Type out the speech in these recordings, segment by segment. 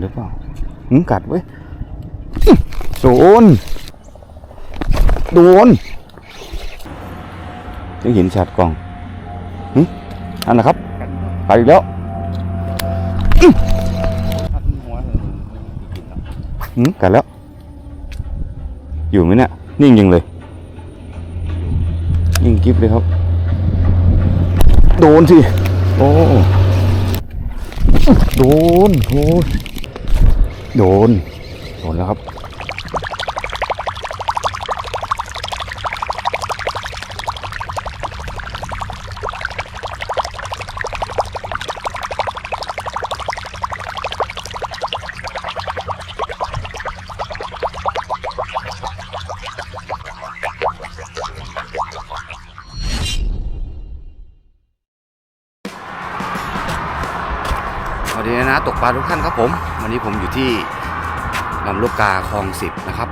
หรือเปล่าหืมกัดเว้ยโดนโดนยังเห็นชัดกล้องหืมอันนะครับไปอีกแล้วหืมกัดแล้ว อยู่ไหมเนี่ยนิ่งยังเลยนิ่งกิฟเลยครับ โดนสิ โอ้ โดนโอ้ โดน โดนแล้วครับ ดีนะ ตกปลาทุกท่านครับผม วันนี้ผมอยู่ที่ลำลูกกาคลองสิบนะครับ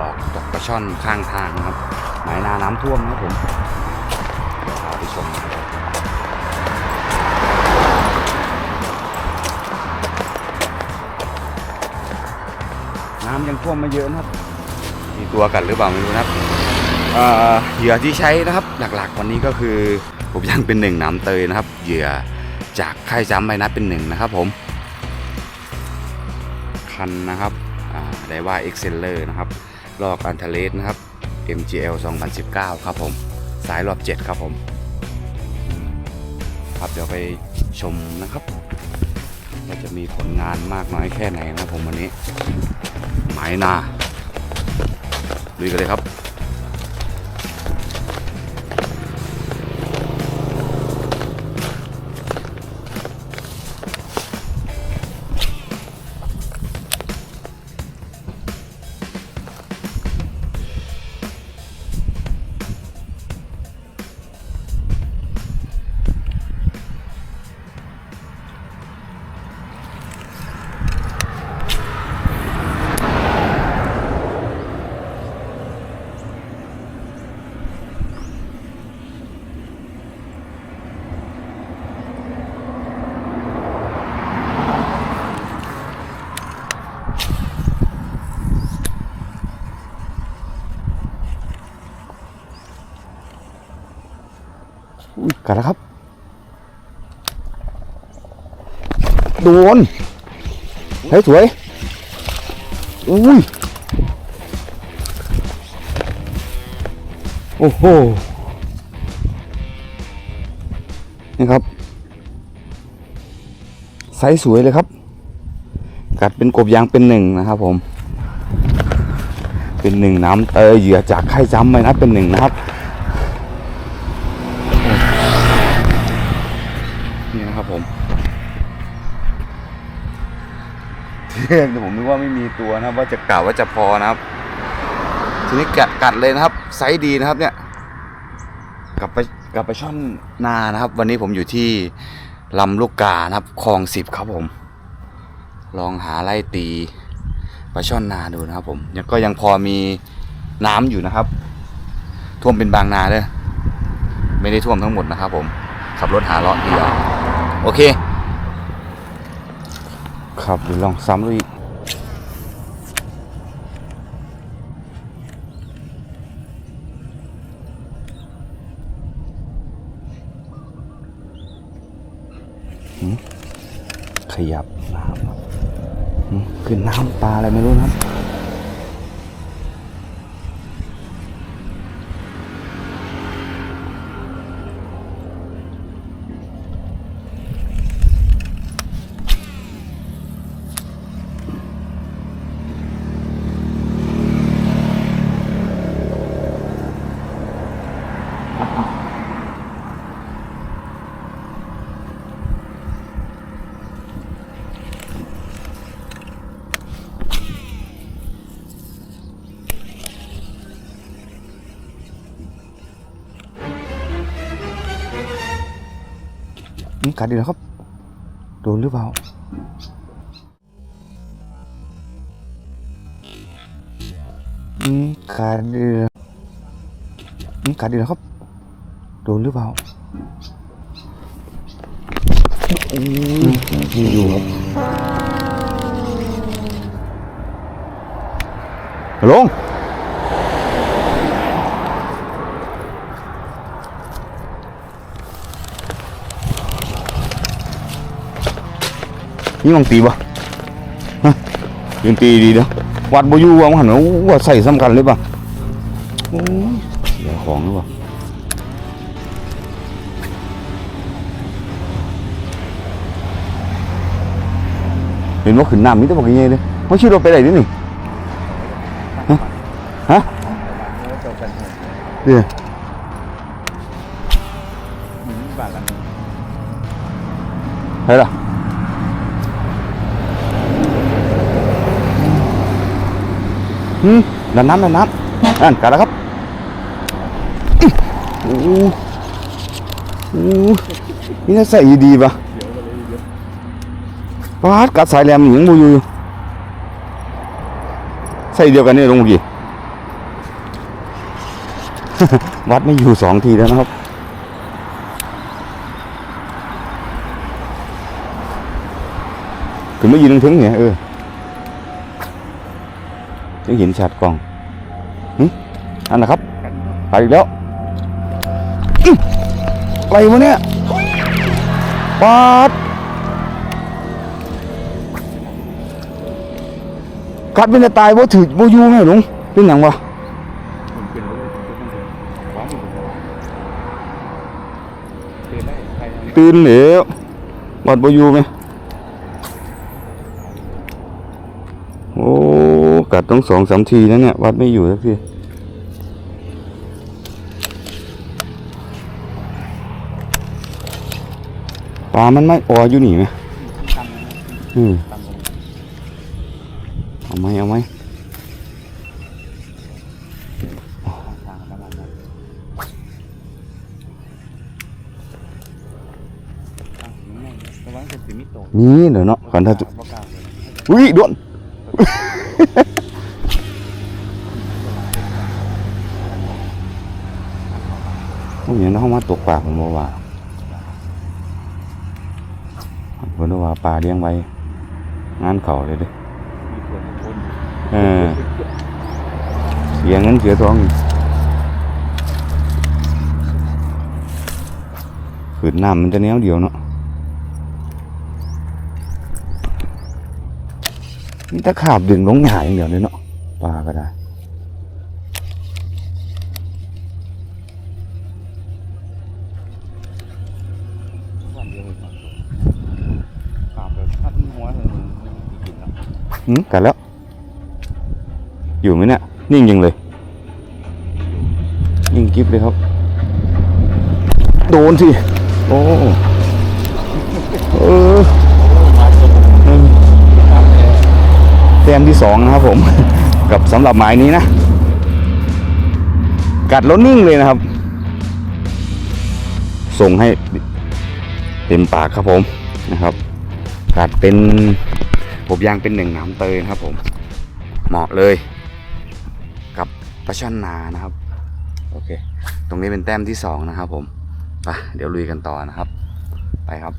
ออกตกปลาช่อนข้างทางนะครับ หมายนาน้ำท่วมนะผมเดี๋ยวพาไปชมน้ำยังท่วมไม่เยอะนะครับ มีตัวกันหรือเปล่าไม่รู้นะครับเอ่อเหยื่อที่ใช้นะครับ หลักๆวันนี้ก็คือผมยังเป็นหนึ่งน้ำเตยนะครับ เหยื่อ จากค่ายจำใบนัดเป็นหนึ่งนะครับผมคันนะครับไดว่า Exceller นะครับลอกอันเทเลสนะครับ MGL 2019 ครับผม สายรอบ 7 ครับผม ครับเดี๋ยวไปชมนะครับว่าจะมีผลงานมากน้อยแค่ไหนนะครับผมวันนี้ หมายนาลุยกันเลยครับ กัดแล้วครับ โดนเฮ้ยสวยอุ้ยโอ้โหนี่ครับไซส์สวยเลยครับ กัดเป็นกบยางเป็นหนึ่งนะครับผม เป็นหนึ่งน้ำเตยเหยื่อจากไข่จำไปนะเป็นหนึ่งนะครับ เที่ยงแต่ผมนึกว่าไม่มีตัวนะว่าจะกล่าวว่าจะพอนะครับ ทีนี้กัดกัดเลยนะครับ ไซส์ดีนะครับ เนี่ยกลับไปกลับไปช่อนนานะครับ วันนี้ผมอยู่ที่ลำลูกกานะครับคลองสิบครับผม ลองหาไล่ตีปลาช่อนนาดูนะครับ ผมยังก็ยังพอมีน้ำอยู่นะครับ ท่วมเป็นบางนาเด้อไม่ได้ท่วมทั้งหมดนะครับ ผมขับรถหาเลาะเดียวโอเค ครับเดี๋ยวลองซ้ำดูอีกขยับน้ำครับหืมขึ้นน้ำปลาอะไรไม่รู้นะ ครับอืมกัดดีแล้วครับ โดนหรือเปล่าอืมกัดดีแล้วอืมกัดดีแล้วครับ đồ nước vào dù luôn. Nhưng còn tí bà. Nhưng tí đi đâu? Quạt bao nhiêu ông hẳn nó xảy ra một gần đấy bà. Ôi khoảng nữa bà. หันว่าว่าใส่สำคัญเลยป่ะโอ้ยเสียของหรือเปล่าเห็นว่าขึ้นน้ำนี่ต้องบอกยังไงเลยไม่ชื่อเราไปไหนนี่นี่ฮะฮะเดี๋ยวบาทละเฮ้ยล่ะหืมดันน้ำดันน้ำนั่นกัดแล้วครับอู้อู้นี่ถ้าใส่ดีป่ะ ปาดกัดสายแหลมหยังบูอยู่ใส่เดียวกันนี่ลงเมื่อกี้วัดไม่อยู่สองทีแล้วนะครับคือไม่ยืนถึงเนี่ยเออจะเห็นชัดกล้องอันนะครับ ไปแล้วอะไรวะเนี่ยปาด กัดเป็นจะตายว่าถือว่าอยู่ไหมลุงเป็นอย่างวะผมเป็นเลยว้ามือเตือนได้ใครตื่นเหลววัดว่อยู่ไหมโอ้กัดต้องสองสามทีแล้วเนี่ยวัดไม่อยู่สักทีปลามันไม่อออยู่นี่ไหมอืม ไหมเอาไหมนี่เดี๋ยวเนาะขันถ้าจุอุ้ยด่วนพวกนี้เราเข้ามาตกปลาผมบอกว่าผมบอกว่าปลาเลี้ยงไว้งานเขาเลยด้วคน เออเสียเงินเสียทองขืนน้ำมันจะแนวเดียวเนาะนี่ถ้าขาบดึงลงหายอย่างเดียวเลยเนาะปลาก็ได้วันเดียวเลยครับขาบแบบพัดหัวเลยกินแล้วหืมกัดแล้ว อยู่ไหมเนี่ยนิ่งยังเลยนิ่งกิฟเลยครับ โดนสิ โอ้เออเออแต้มที่สองนะครับผม กับสำหรับหมายนี้นะ กัดแล้วนิ่งเลยนะครับ ส่งให้เต็มปากครับผมนะครับ กัดเป็นผมยางเป็นหนึ่งหนามเตยนะครับผม เหมาะเลยกับ ปลาช่อนนานะครับ โอเค ตรงนี้เป็นแต้มที่สองนะครับ ผมไปเดี๋ยวลุยกันต่อนะครับ ไปครับ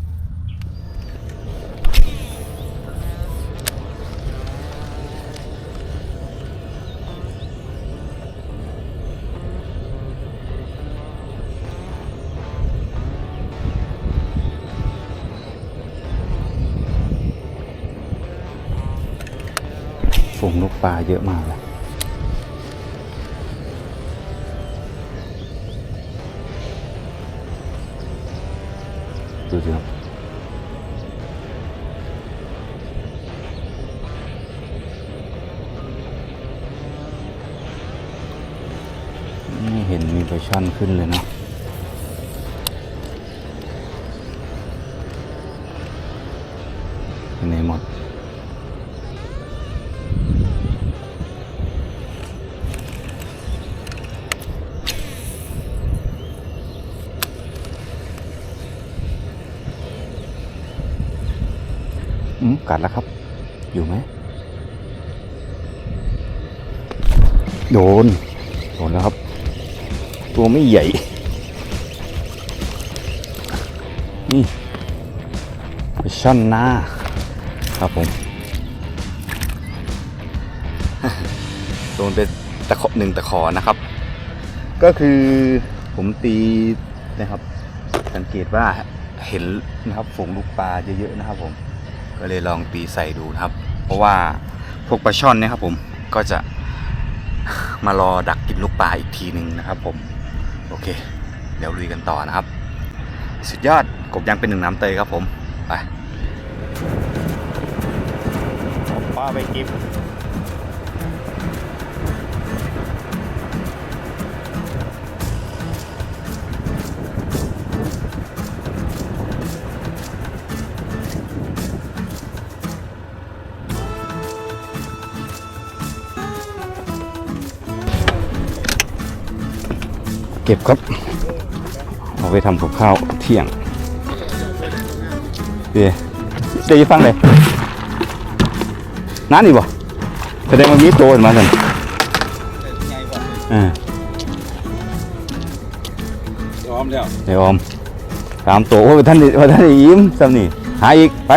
ฝูงนกปลาเยอะมากเลย ดูสิครับไม่เห็นมีเวอร์ชันขึ้นเลยเนาะไปไหนหมด อืม กัดแล้วครับ อยู่ไหมโดน โดนแล้วครับ ตัวไม่ใหญ่ นี่ไปช่อนหน้า ครับผม โดนไปตะขอหนึ่งตะขอนะครับ ก็คือผมตีนะครับ สังเกตว่าเห็นนะครับฝูงลูกปลาเยอะๆนะครับผม ก็เลยลองตีใส่ดูนะครับ เพราะว่าพวกปลาช่อนเนี่ยครับผมก็จะมารอดักกินลูกปลาอีกทีหนึ่งนะครับ ผมโอเค เดี๋ยวลุยกันต่อนะครับ สุดยอดกบยังเป็นหนึ่งน้ำเตยครับผมไปปลาไปกิน เก็บครับ เอาไปทำกับข้าวเที่ยงเดี๋ยวเดี๋ยวจะฟังเลยนั่นนี่บ่แสดงว่ามีโตขึ้นมาสั่นไงวะอ่ายอมแล้วเดี๋ยวออมตามโตโอ้ยท่านนี่ว่าท่านนี่ยิ้มซ้ำนี่หาอีกไป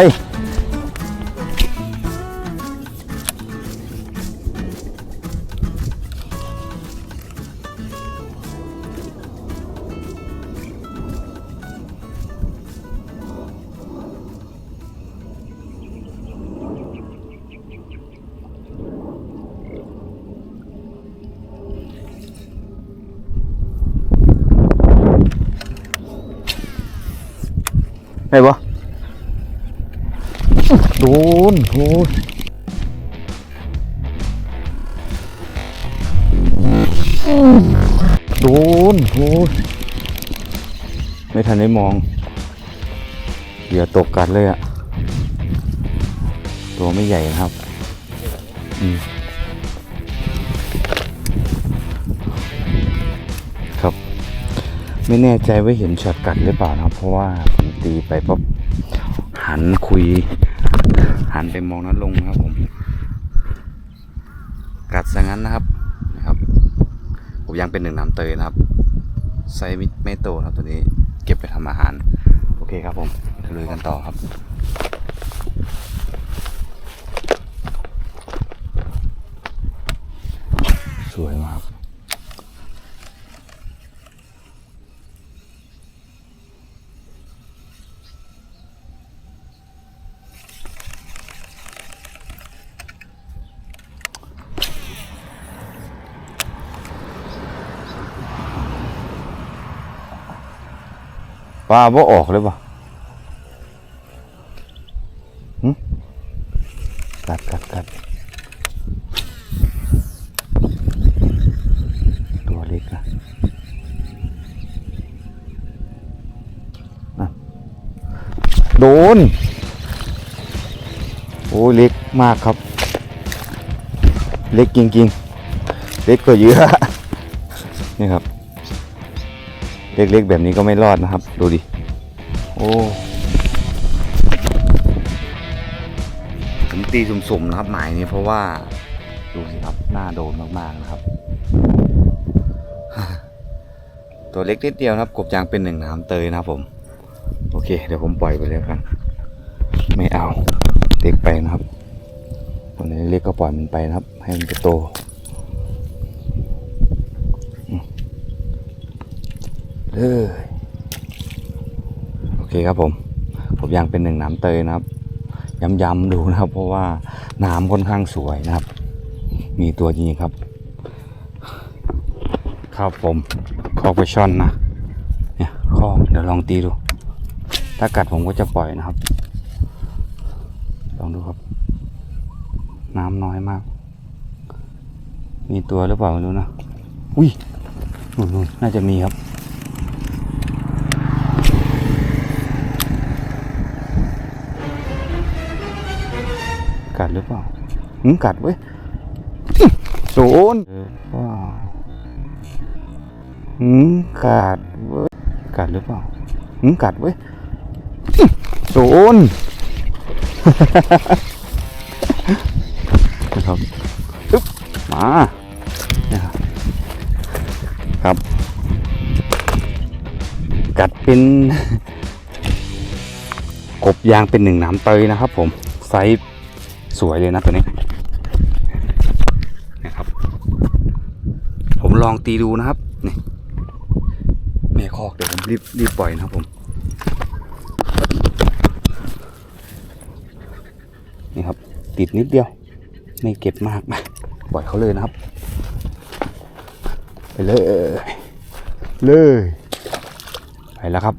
นโอ้ยโดนโอ้ยไม่ทันได้มองเหยื่อตกกัดเลยอะตัวไม่ใหญ่นะครับอืมครับ ไม่แน่ใจว่าเห็นช็อตกัดหรือเปล่านะครับ เพราะว่าผมตีไปปั๊บหันคุย หันไปมองนั้นลงนะครับผม กัดซะงั้นนะครับนะครับ ผมยังเป็นหนึ่งน้ำเตยนะครับไซม่ไม่โตะครับตัวนี้เก็บไปทำอาหาร โอเคครับผมลุยกันต่อครับสวยมาก ปลาบ่ออกเลยป่ะหึกัดกัดกัดตัวเล็กนะอะโดน โอ้ยเล็กมากครับ เล็กจริงๆ เล็กกว่าเยอะ นี่ครับ เล็กๆแบบนี้ก็ไม่รอดนะครับ ดูดิ โอ้ผมตีสุ่มๆนะครับหมายนี้เพราะว่า ดูสิครับหน้าโดนมากๆนะครับ ตัวเล็กนิดเดียวนะครับ กบยางเป็นหนึ่งน้ำเตยนะครับผม โอเค เดี๋ยวผมปล่อยไปเลยกัน ไม่เอาเล็กไปนะครับตัวนี้เล็กก็ปล่อยมันไปนะครับ ให้มันจะโต เออโอเคครับผมผมยังเป็นหนึ่งน้ำเตยนะครับ ย้ำๆดูนะครับ เพราะว่าน้ำค่อนข้างสวยนะครับ มีตัวจริงครับ ครับผมคอกไปช่อนนะเนี่ยคอกเดี๋ยวลองตีดู ถ้ากัดผมก็จะปล่อยนะครับ ลองดูครับ น้ำน้อยมาก มีตัวหรือเปล่าไม่รู้นะอุ้ยนู่นๆน่าจะมีครับ กัดหรือเปล่าหืมกัดเว้ยโดนว้าวหืมกัดเว้ยกัดหรือเปล่าหืมกัดเว้ยโดนนะครับอึ๊บมานี่ครับครับ กัดเป็นกบยางเป็นหนึ่งน้ำเตยนะครับผมไซส์ สวยเลยนะตัวนี้นะครับ ผมลองตีดูนะครับนี่แม่คอกเดี๋ยวผมรีบรีบปล่อยนะครับผมนี่ครับ ติดนิดเดียว ไม่เก็บมากมาปล่อยเขาเลยนะครับ ไปเลยเลยไปแล้วครับ